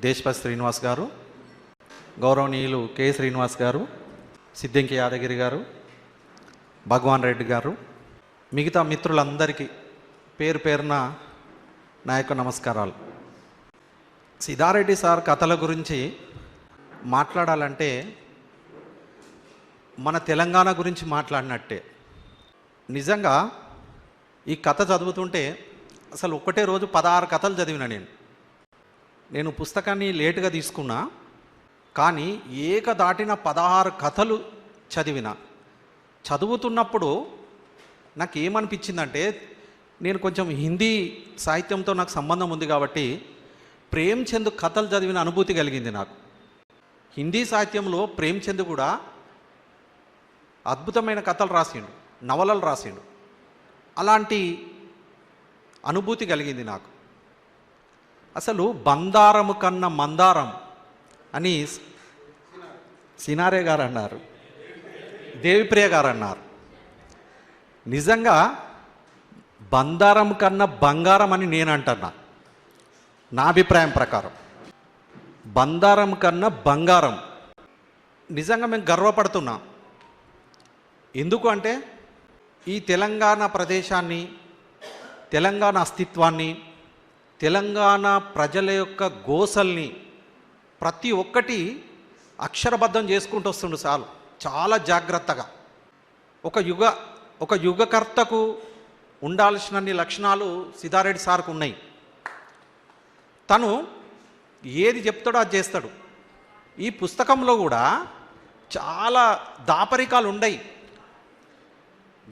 దేశపతి శ్రీనివాస్ గారు గౌరవనీయులు కె. శ్రీనివాస్ గారు సిద్దింకి యాదగిరి గారు భగవాన్ రెడ్డి గారు మిగతా మిత్రులందరికీ పేరు పేరున నా యొక్క నమస్కారాలు. సిద్ధారెడ్డి సార్ కథల గురించి మాట్లాడాలంటే మన తెలంగాణ గురించి మాట్లాడినట్టే. నిజంగా ఈ కథ చదువుతుంటే అసలు ఒక్కటే రోజు పదహారు కథలు చదివిన నేను. నేను పుస్తకాన్ని లేటుగా తీసుకున్నా కానీ ఏక దాటిన పదహారు కథలు చదివిన. చదువుతున్నప్పుడు నాకు ఏమనిపించిందంటే నేను కొంచెం హిందీ సాహిత్యంతో నాకు సంబంధం ఉంది కాబట్టి ప్రేమ్చంద్ కథలు చదివిన అనుభూతి కలిగింది నాకు. హిందీ సాహిత్యంలో ప్రేమ్చంద్ కూడా అద్భుతమైన కథలు రాసిండు నవలలు రాసిండు. అలాంటి అనుభూతి కలిగింది నాకు. అసలు బందారము కన్న మందారం అని సినారే గారు అన్నారు దేవిప్రియ గారు అన్నారు నిజంగా బందారం కన్నా బంగారం అని నేను అంటున్నా నా అభిప్రాయం ప్రకారం. బందారం కన్నా బంగారం. నిజంగా మేము గర్వపడుతున్నాం. ఎందుకు అంటే ఈ తెలంగాణ ప్రదేశాన్ని తెలంగాణ అస్తిత్వాన్ని తెలంగాణ ప్రజల యొక్క గోసల్ని ప్రతి ఒక్కటి అక్షరబద్ధం చేసుకుంటూ వస్తుండు చాలు. చాలా జాగ్రత్తగా. ఒక యుగ ఒక యుగకర్తకు ఉండాల్సినన్ని లక్షణాలు సిద్ధారెడ్డి సార్కు ఉన్నాయి. తను ఏది చెప్తాడో అది చేస్తాడు. ఈ పుస్తకంలో కూడా చాలా దాపరికాలు ఉండయి.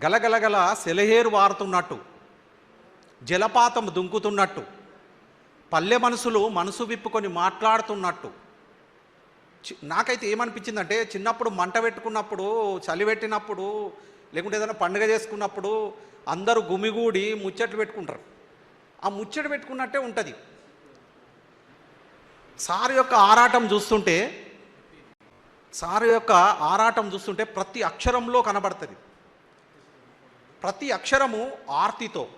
గలగలగల సెలహేరు వారుతున్నట్టు జలపాతం దుంకుతున్నట్టు పల్లె మనసులు మనసు విప్పుకొని మాట్లాడుతున్నట్టు. నాకైతే ఏమనిపించిందంటే చిన్నప్పుడు మంట పెట్టుకున్నప్పుడు చలి పెట్టినప్పుడు లేకుంటే ఏదైనా పండుగ చేసుకున్నప్పుడు అందరూ గుమిగూడి ముచ్చట్లు పెట్టుకుంటారు. ఆ ముచ్చట పెట్టుకున్నట్టే ఉంటుంది. సార్ యొక్క ఆరాటం చూస్తుంటే సార్ యొక్క ఆరాటం చూస్తుంటే ప్రతి అక్షరంలో కనబడుతుంది. ప్రతి అక్షరము ఆర్తితో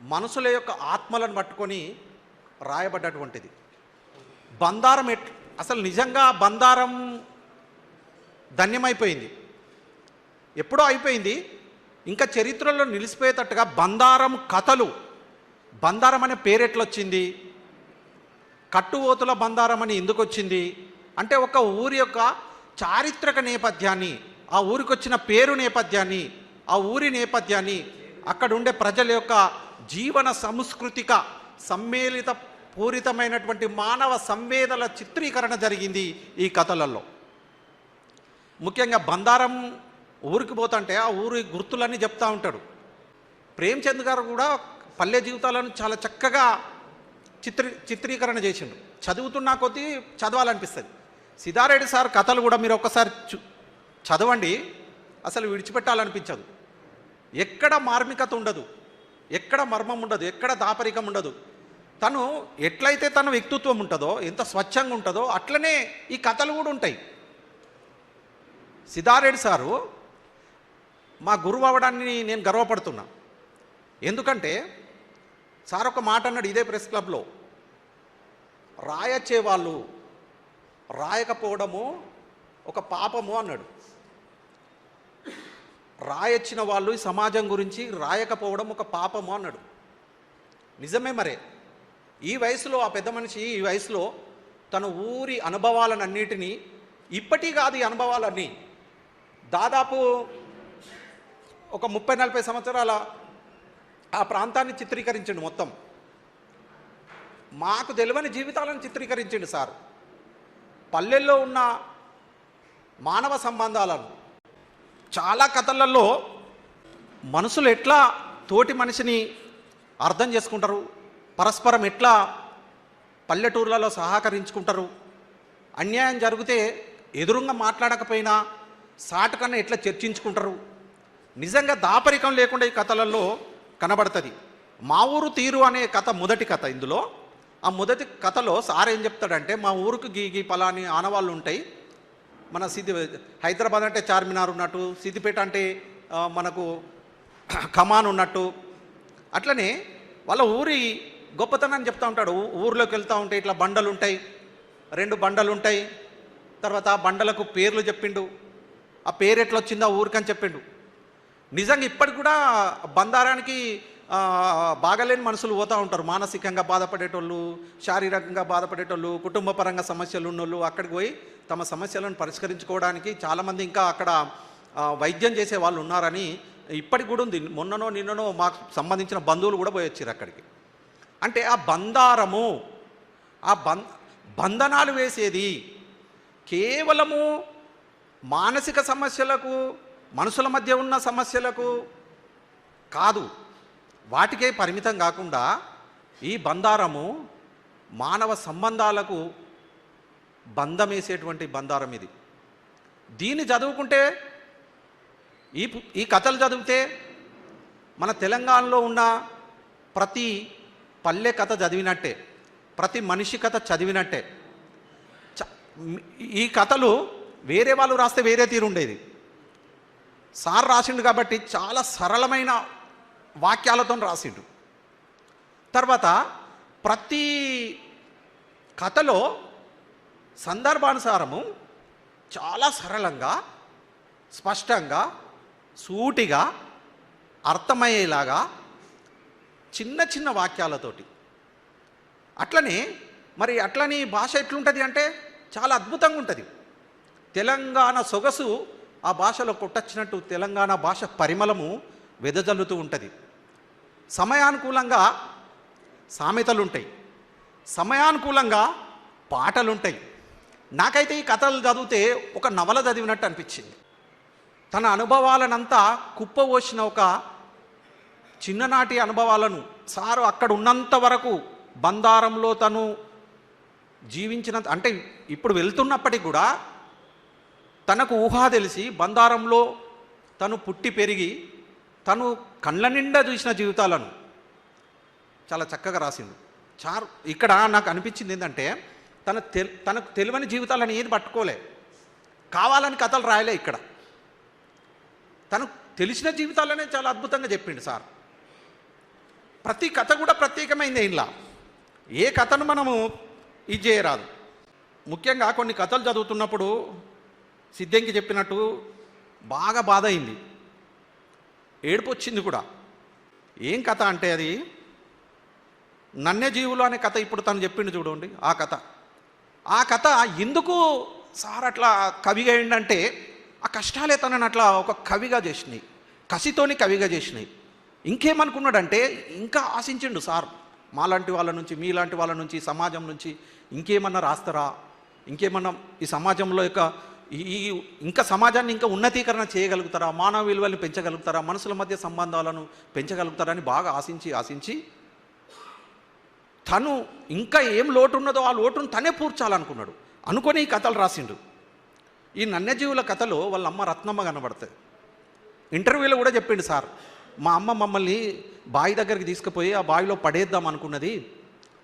మనసుల యొక్క ఆత్మలను పట్టుకొని రాయబడ్డటువంటిది. బందారం ఎట్ అసలు నిజంగా బందారం ధన్యమైపోయింది. ఎప్పుడో అయిపోయింది. ఇంకా చరిత్రలో నిలిచిపోయేటట్టుగా బందారం కథలు బందారం అనే పేరెట్లొచ్చింది కట్టువోతుల బందారం అని ఎందుకు వచ్చింది అంటే ఒక ఊరి యొక్క చారిత్రక నేపథ్యాన్ని ఆ ఊరికి వచ్చిన పేరు నేపథ్యాన్ని ఆ ఊరి నేపథ్యాన్ని అక్కడ ఉండే ప్రజల యొక్క జీవన సంస్కృతిక సమ్మేళిత పూరితమైనటువంటి మానవ సంవేదన చిత్రీకరణ జరిగింది ఈ కథలలో. ముఖ్యంగా బందారం ఊరికి పోతుంటే ఆ ఊరి గుర్తులన్నీ చెప్తా ఉంటాడు. ప్రేమ్చంద్ గారు కూడా పల్లె జీవితాలను చాలా చక్కగా చిత్రీ చిత్రీకరణ చేసిండు. చదువుతున్నా కొద్దీ చదవాలనిపిస్తుంది. సిద్ధారెడ్డి సార్ కథలు కూడా మీరు ఒక్కసారి చదవండి. అసలు విడిచిపెట్టాలనిపించదు. ఎక్కడ మార్మికత ఉండదు. ఎక్కడ మర్మం ఉండదు ఎక్కడ దాపరికం ఉండదు. తను ఎట్లయితే తన వ్యక్తిత్వం ఉంటుందో ఎంత స్వచ్ఛంగా ఉంటుందో అట్లనే ఈ కథలు కూడా ఉంటాయి. సిద్ధారెడ్డి సారు మా గురువు అవడాన్ని నేను గర్వపడుతున్నా. ఎందుకంటే సార్ ఒక మాట అన్నాడు ఇదే ప్రెస్ క్లబ్లో. రాయచ్చే వాళ్ళు రాయకపోవడము ఒక పాపము అన్నాడు. రాయొచ్చిన వాళ్ళు ఈ సమాజం గురించి రాయకపోవడం ఒక పాపము అన్నాడు. నిజమే మరే. ఈ వయసులో ఆ పెద్ద మనిషి ఈ వయసులో తన ఊరి అనుభవాలన్నిటినీ ఇప్పటి కాదు ఈ అనుభవాలన్నీ. దాదాపు ఒక ముప్పై నలభై సంవత్సరాల ఆ ప్రాంతాన్ని చిత్రీకరించండి మొత్తం. మాకు తెలియని జీవితాలను చిత్రీకరించండి సార్. పల్లెల్లో ఉన్న మానవ సంబంధాలను చాలా కథలలో మనుషులు ఎట్లా తోటి మనిషిని అర్థం చేసుకుంటారు పరస్పరం ఎట్లా పల్లెటూర్లలో సహకరించుకుంటారు అన్యాయం జరిగితే ఎదురుగా మాట్లాడకపోయినా సాటుకన్నా ఎట్లా చర్చించుకుంటారు? నిజంగా దాపరికం లేకుండా ఈ కథలలో కనబడుతుంది. మా ఊరు తీరు అనే కథ మొదటి కథ ఇందులో. ఆ మొదటి కథలో సార్ ఏం చెప్తాడంటే మా ఊరికి గీ గీ పలాని ఆనవాళ్ళు ఉంటాయి మన సిద్ధి హైదరాబాద్ అంటే చార్మినార్ ఉన్నట్టు సిద్దిపేట అంటే మనకు కమాన్ ఉన్నట్టు. అట్లనే వాళ్ళ ఊరి గొప్పతనాన్ని చెప్తా ఉంటాడు. ఊర్లోకి వెళ్తూ ఉంటే ఇట్లా బండలు ఉంటాయి. రెండు బండలు ఉంటాయి. తర్వాత ఆ బండలకు పేర్లు చెప్పిండు. ఆ పేరు ఎట్లా వచ్చిందో ఆ ఊరికని చెప్పిండు. నిజంగా ఇప్పటికి కూడా బందారానికి బాగలేని మనుషులు పోతూ ఉంటారు. మానసికంగా బాధపడేటోళ్ళు శారీరకంగా బాధపడేటోళ్ళు కుటుంబ పరంగా సమస్యలు ఉన్నోళ్ళు అక్కడికి పోయి తమ సమస్యలను పరిష్కరించుకోవడానికి చాలామంది ఇంకా అక్కడ వైద్యం చేసే వాళ్ళు ఉన్నారని ఇప్పటికి కూడా ఉంది. మొన్ననో నిన్ననో మాకు సంబంధించిన బంధువులు కూడా పోయి వచ్చారు అక్కడికి. అంటే ఆ బంధారము ఆ బం బంధనాలు వేసేది కేవలము మానసిక సమస్యలకు మనుషుల మధ్య ఉన్న సమస్యలకు కాదు. వాటికే పరిమితం కాకుండా ఈ బందారము మానవ సంబంధాలకు బంధమేసేటువంటి బందారం ఇది. దీన్ని చదువుకుంటే ఈ ఈ కథలు చదివితే మన తెలంగాణలో ఉన్న ప్రతి పల్లె కథ చదివినట్టే ప్రతి మనిషి కథ చదివినట్టే. ఈ కథలు వేరే వాళ్ళు రాస్తే వేరే తీరు ఉండేది. సార్ రాసిండు కాబట్టి చాలా సరళమైన వాక్యాలతో రాసిండు. తర్వాత ప్రతి కథలో సందర్భానుసారము చాలా సరళంగా స్పష్టంగా సూటిగా అర్థమయ్యేలాగా చిన్న చిన్న వాక్యాలతోటి. అట్లనే మరి అట్లని భాష ఎట్లుంటుంది అంటే చాలా అద్భుతంగా ఉంటుంది. తెలంగాణ సొగసు ఆ భాషలో కొట్టచ్చినట్టు తెలంగాణ భాష పరిమళము వెదజల్లుతూ ఉంటుంది. సమయానుకూలంగా సామెతలు ఉంటాయి సమయానుకూలంగా పాటలుంటాయి. నాకైతే ఈ కథలు చదివితే ఒక నవల చదివినట్టు అనిపించింది. తన అనుభవాలనంతా కుప్పవోసిన ఒక చిన్ననాటి అనుభవాలను సారు అక్కడ ఉన్నంత వరకు బందారంలో తను జీవించినంత అంటే ఇప్పుడు వెళ్తున్నప్పటికి కూడా తనకు ఊహ తెలిసి బందారంలో తను పుట్టి పెరిగి తను కళ్ళ నిండా చూసిన జీవితాలను చాలా చక్కగా రాసింది చార్ ఇక్కడ నాకు అనిపించింది ఏంటంటే తన తెల్ తనకు తెలివని జీవితాలను ఏది పట్టుకోలే. కావాలని కథలు రాయలే ఇక్కడ. తనకు తెలిసిన జీవితాలనే చాలా అద్భుతంగా చెప్పిండు సార్. ప్రతి కథ కూడా ప్రత్యేకమైంది ఇలా ఏ కథను మనము ఇది చేయరాదు. ముఖ్యంగా కొన్ని కథలు చదువుతున్నప్పుడు సిద్ధంకి చెప్పినట్టు బాగా బాధ అయింది. ఏడుపు వచ్చింది కూడా. ఏం కథ అంటే అది? నన్నే జీవులు అనే కథ ఇప్పుడు తను చెప్పిండు చూడండి ఆ కథ. ఆ కథ ఎందుకు సార్ అట్లా కవిగా ఏంటంటే ఆ కష్టాలే తనని అట్లా ఒక కవిగా చేసినాయి కసితోని కవిగా చేసినాయి. ఇంకేమనుకున్నాడంటే ఇంకా ఆశించిండు సార్ మాలాంటి వాళ్ళ నుంచి మీలాంటి వాళ్ళ నుంచి సమాజం నుంచి ఇంకేమన్నా రాస్తారా? ఇంకేమన్నా ఈ సమాజంలో యొక్క ఈ ఈ ఇంకా సమాజాన్ని ఇంకా ఉన్నతీకరణ చేయగలుగుతారా? మానవ విలువల్ని పెంచగలుగుతారా? మనుషుల మధ్య సంబంధాలను పెంచగలుగుతారా అని బాగా ఆశించి ఆశించి తను ఇంకా ఏం లోటు ఉన్నదో ఆ లోటును తనే పూర్చాలనుకున్నాడు అనుకొని ఈ కథలు రాసిండు. ఈ నన్యజీవుల కథలో వాళ్ళ అమ్మ రత్నమ్మ కనబడతాయి. ఇంటర్వ్యూలో కూడా చెప్పిండు సార్ మా అమ్మ మమ్మల్ని బావి దగ్గరికి తీసుకుపోయి ఆ బావిలో పడేద్దాం అనుకున్నది.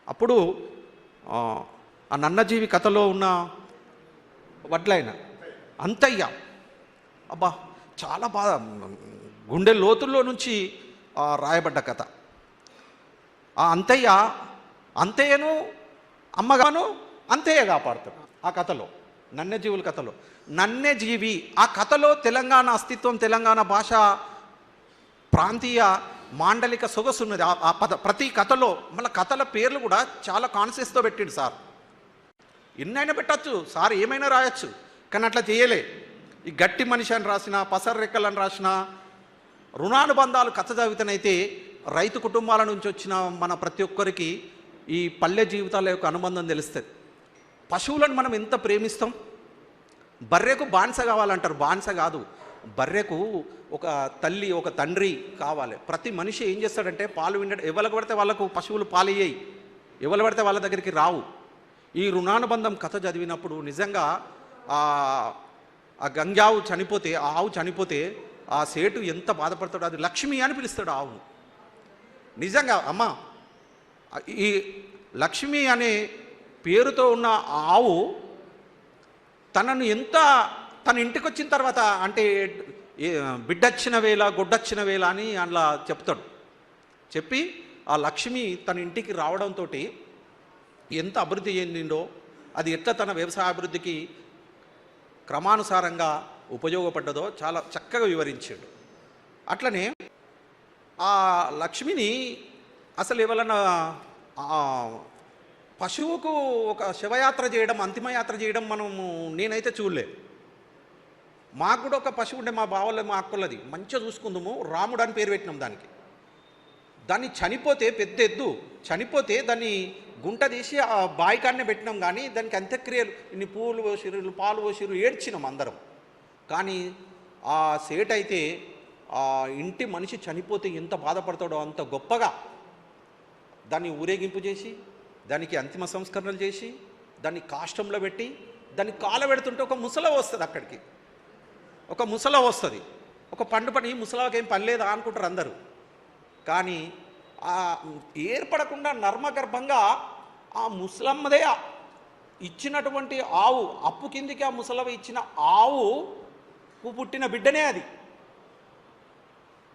అప్పుడు ఆ, ఆ నన్నజీవి కథలో ఉన్న వడ్లైన అంతయ్య. అబ్బా చాలా బాగా గుండె లోతుల్లో నుంచి రాయబడ్డ కథ. ఆ అంతయ్య అంతయ్యను అమ్మగాను అంతయ్య కాపాడుతాడు ఆ కథలో నన్నజీవుల కథలో. నన్నెజీవి ఆ కథలో తెలంగాణ అస్తిత్వం తెలంగాణ భాష ప్రాంతీయ మాండలిక సొగసు ఉన్నది. ఆ- ఆ పద ప్రతి కథలో మళ్ళీ కథల పేర్లు కూడా చాలా కాన్షియస్తో పెట్టిండు సార్. ఎన్నైనా పెట్టచ్చు సార్ ఏమైనా రాయొచ్చు. కానీ అట్లా చేయలే. ఈ గట్టి మనిషి అని రాసిన పసర్ రెక్కలని రాసిన రుణానుబంధాలు కథ చదివితేనైతే రైతు కుటుంబాల నుంచి వచ్చిన మన ప్రతి ఒక్కరికి ఈ పల్లె జీవితాల యొక్క అనుబంధం తెలుస్తుంది. పశువులను మనం ఎంత ప్రేమిస్తాం? బర్రెకు బానిస కావాలంటారు. బానిస కాదు. బర్రెకు ఒక తల్లి ఒక తండ్రి కావాలి. ప్రతి మనిషి ఏం చేస్తాడంటే పాలు విండడం ఎవరికి పడితే వాళ్ళకు పశువులు పాలయ్యాయి. ఎవరు పడితే వాళ్ళ దగ్గరికి రావు. ఈ రుణానుబంధం కథ చదివినప్పుడు నిజంగా ఆ ఆ చనిపోతే ఆ ఆవు చనిపోతే ఆ సేటు ఎంత బాధపడతాడో అది లక్ష్మి అని పిలుస్తాడు ఆవును. నిజంగా అమ్మ ఈ లక్ష్మి అనే పేరుతో ఉన్న ఆవు తనను ఎంత తన ఇంటికి వచ్చిన తర్వాత అంటే బిడ్డొచ్చిన వేళ గొడ్డొచ్చిన వేళ అని అలా చెప్తాడు. చెప్పి ఆ లక్ష్మి తన ఇంటికి రావడంతో ఎంత అభివృద్ధి చెందిండో అది ఎట్లా తన వ్యవసాయ అభివృద్ధికి క్రమానుసారంగా ఉపయోగపడ్డదో చాలా చక్కగా వివరించాడు. అట్లనే ఆ లక్ష్మిని అసలు ఎవరన్నా పశువుకు ఒక శివయాత్ర చేయడం అంతిమయాత్ర చేయడం మనము నేనైతే చూడలే. మాకు కూడా ఒక పశువు ఉండే మా బావల్లో మా అక్కలది మంచిగా చూసుకుందాము రాముడు అని పేరు పెట్టినాం దానికి. దాన్ని చనిపోతే పెద్ద ఎద్దు చనిపోతే దాన్ని గుంట తీసి ఆ బాయికాడనే పెట్టినాం కానీ దానికి అంత్యక్రియలు ఇన్ని పూలు పోసిరు పాలు పోసిరు ఏడ్చినాం అందరం. కానీ ఆ సేట్ అయితే ఆ ఇంటి మనిషి చనిపోతే ఎంత బాధపడతాడో అంత గొప్పగా దాన్ని ఊరేగింపు చేసి దానికి అంతిమ సంస్కరణలు చేసి దాన్ని కాష్టంలో పెట్టి దాన్ని కాల పెడుతుంటే ఒక ముసల వస్తుంది అక్కడికి. ఒక ముసల వస్తుంది. ఒక పండు పని ముసలాకేం పని లేదా అనుకుంటారు అందరూ. కానీ ఏర్పడకుండా నర్మగర్భంగా ఆ ముసలమ్మదే ఇచ్చినటువంటి ఆవు అప్పు కిందికి ఆ ముసలవ ఇచ్చిన ఆవు పుట్టిన బిడ్డనే అది.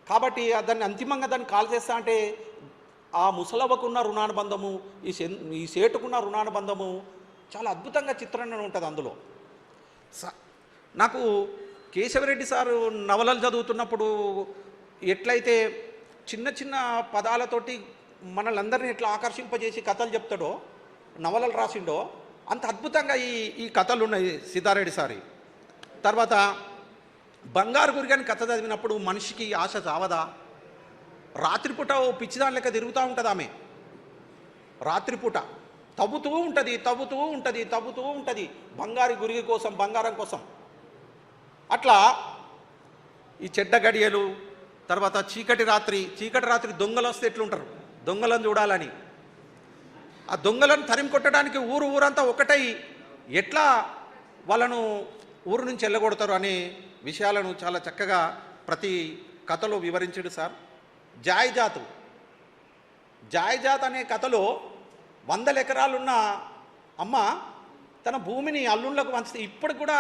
కాబట్టి దాన్ని అంతిమంగా దాన్ని కాల్ చేస్తా అంటే ఆ ముసలవ్వకున్న రుణానుబంధము ఈ సెన్ ఈ సేటుకున్న రుణానుబంధము చాలా అద్భుతంగా చిత్రణ ఉంటుంది అందులో. స- నాకు కేశవరెడ్డి సారు నవలలు చదువుతున్నప్పుడు ఎట్లయితే చిన్న చిన్న పదాలతోటి మనలందరినీ ఎట్లా ఆకర్షింపజేసి కథలు చెప్తాడో నవలలు రాసిండో అంత అద్భుతంగా ఈ ఈ కథలు ఉన్నాయి సిద్ధారెడ్డి సారి. తర్వాత బంగారు గురిగాని కథ చదివినప్పుడు మనిషికి ఆశ చావదా? రాత్రిపూట ఓ పిచ్చిదాని లెక్క తిరుగుతూ ఉంటుంది ఆమె. రాత్రిపూట తవ్వుతూ ఉంటుంది తవ్వుతూ ఉంటుంది తవ్వుతూ ఉంటుంది బంగారు గురిగి కోసం బంగారం కోసం. అట్లా ఈ చెడ్డ గడియలు తర్వాత చీకటి రాత్రి చీకటి రాత్రి దొంగలు వస్తే ఎట్లుంటారు? దొంగలను చూడాలని. ఆ దొంగలను తరిమి కొట్టడానికి ఊరు ఊరంతా ఒకటై ఎట్లా వాళ్ళను ఊరు నుంచి వెళ్ళగొడతారు అనే విషయాలను చాలా చక్కగా ప్రతి కథలో వివరించాడు సార్. జాయిజాతు. జాయిజాత్ అనే కథలో వందల ఎకరాలున్న అమ్మ తన భూమిని అల్లుళ్ళకు పంచితే ఇప్పటికి కూడా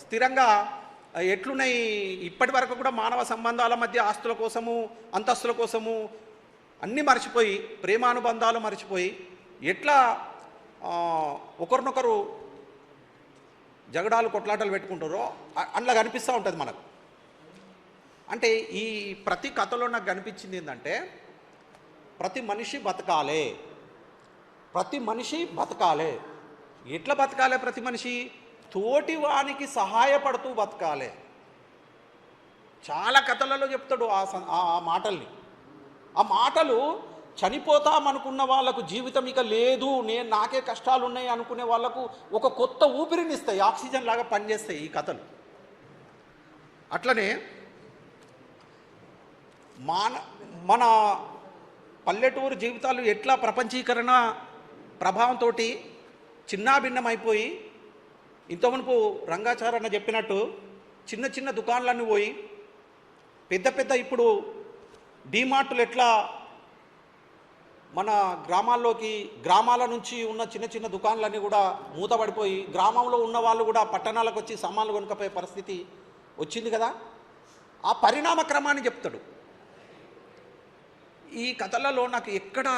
స్థిరంగా ఎట్లున్నాయి? ఇప్పటి వరకు కూడా మానవ సంబంధాల మధ్య ఆస్తుల కోసము అంతస్తుల కోసము అన్నీ మర్చిపోయి ప్రేమానుబంధాలు మర్చిపోయి ఎట్లా ఒకరినొకరు జగడాలు కొట్లాటలు పెట్టుకుంటారో అట్లా అందులో కనిపిస్తూ ఉంటుంది మనకు. అంటే ఈ ప్రతి కథలో నాకు కనిపించింది ఏంటంటే ప్రతి మనిషి బతకాలే. ప్రతి మనిషి బతకాలే. ఎట్లా బతకాలే ప్రతి మనిషి? తోటి వానికి సహాయపడుతూ బతకాలే. చాలా కథలలో చెప్తాడు ఆ సం- ఆ ఆ మాటల్ని. ఆ మాటలు చనిపోతామనుకున్న వాళ్ళకు జీవితం ఇక లేదు నేను నాకే కష్టాలు ఉన్నాయి అనుకునే వాళ్ళకు ఒక కొత్త ఊపిరినిస్తాయి ఆక్సిజన్ లాగా పనిచేస్తాయి ఈ కథలు. అట్లనే మాన మన పల్లెటూరు జీవితాలు ఎట్లా ప్రపంచీకరణ ప్రభావంతో చిన్నాభిన్నమైపోయి ఇంతవనుపు రంగాచారణ చెప్పినట్టు చిన్న చిన్న దుకాణాలన్నీ పోయి పెద్ద పెద్ద ఇప్పుడు డీమార్టులు ఎట్లా మన గ్రామాల్లోకి గ్రామాల నుంచి ఉన్న చిన్న చిన్న దుకాణాలన్నీ కూడా మూతపడిపోయి గ్రామంలో ఉన్న వాళ్ళు కూడా పట్టణాలకు వచ్చి సామాన్లు కొనుక్కపోయే పరిస్థితి వచ్చింది కదా? ఆ పరిణామ క్రమాన్ని చెప్తాడు. ఈ కథలలో నాకు ఎక్కడ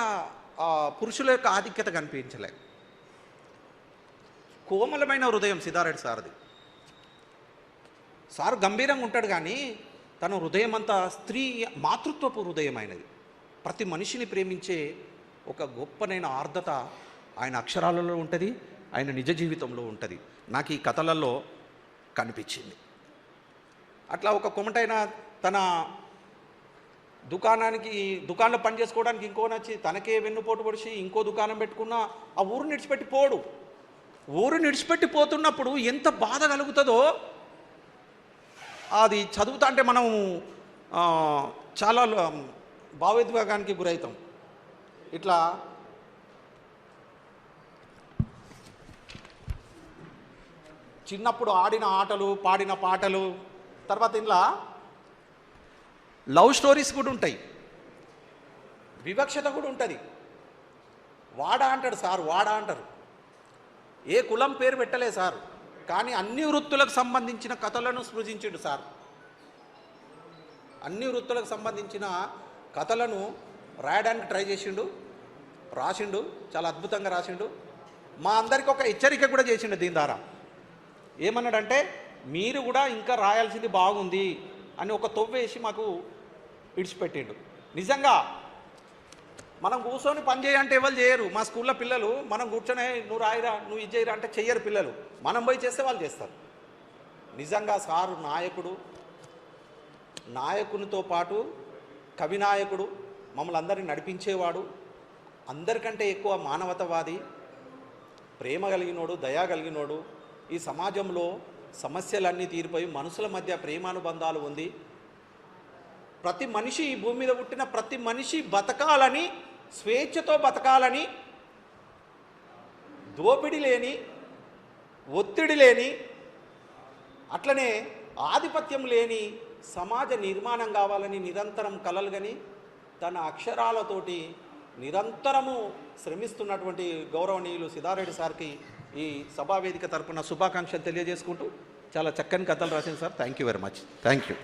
పురుషుల యొక్క ఆధిక్యత కనిపించలేదు కోమలమైన హృదయం సిద్ధారెడ్డి సార్ది. సార్ గంభీరంగా ఉంటాడు కానీ తన హృదయం అంతా స్త్రీ మాతృత్వపు హృదయమైనది. ప్రతి మనిషిని ప్రేమించే ఒక గొప్పనైన ఆర్ద్రత ఆయన అక్షరాలలో ఉంటుంది ఆయన నిజ జీవితంలో ఉంటుంది. నాకు ఈ కథలలో కనిపించింది. అట్లా ఒక కొమటైన తన దుకాణానికి దుకాణంలో పని చేసుకోవడానికి ఇంకో నచ్చి తనకే వెన్నుపోటు పొడిచి ఇంకో దుకాణం పెట్టుకున్న ఆ ఊరు నిడిచిపెట్టి పోడు. ఊరు నిడిచిపెట్టి పోతున్నప్పుడు ఎంత బాధ కలుగుతుందో? అది చదువుతా అంటే మనం చాలా భావోద్వేగానికి గురవుతాం. ఇట్లా చిన్నప్పుడు ఆడిన ఆటలు పాడిన పాటలు తర్వాత ఇలా లవ్ స్టోరీస్ కూడా ఉంటాయి. వివక్షత కూడా ఉంటుంది. వాడా అంటాడు సార్ వాడా అంటారు. ఏ కులం పేరు పెట్టలే సార్. కానీ అన్ని వృత్తులకు సంబంధించిన కథలను సృజించిండు సార్. అన్ని వృత్తులకు సంబంధించిన కథలను రాయడానికి ట్రై చేసిండు రాసిండు చాలా అద్భుతంగా రాసిండు. మా అందరికి ఒక హెచ్చరిక కూడా చేసిండు దీని ద్వారా. ఏమన్నాడంటే మీరు కూడా ఇంకా రాయాల్సింది బాగుంది అని ఒక తొవ్వేసి మాకు విడిచిపెట్టిండు. నిజంగా మనం కూర్చొని పని చేయంటే ఎవరు చేయరు. మా స్కూల్లో పిల్లలు మనం కూర్చొని నువ్వు రాయిరా నువ్వు ఇది చేయరా అంటే చెయ్యరు పిల్లలు. మనం పోయి చేస్తే వాళ్ళు చేస్తారు. నిజంగా సారు నాయకుడు నాయకునితో పాటు కవినాయకుడు మమ్మల్ని అందరిని నడిపించేవాడు అందరికంటే ఎక్కువ మానవతవాది ప్రేమ కలిగినోడు దయా కలిగినోడు ఈ సమాజంలో సమస్యలన్నీ తీరిపోయి మనుషుల మధ్య ప్రేమానుబంధాలు ఉంది. ప్రతి మనిషి ఈ భూమి మీద పుట్టిన ప్రతి మనిషి బతకాలని స్వేచ్ఛతో బతకాలని దోపిడి లేని ఒత్తిడి లేని అట్లనే ఆధిపత్యం లేని సమాజ నిర్మాణం కావాలని నిరంతరం కలలుగని తన అక్షరాలతోటి నిరంతరము శ్రమిస్తున్నటువంటి గౌరవనీయులు సిద్ధారెడ్డి సార్కి ఈ సభావేదిక తరపున శుభాకాంక్షలు తెలియజేసుకుంటూ చాలా చక్కని కథలు రాసింది sir. Thank you very much thank you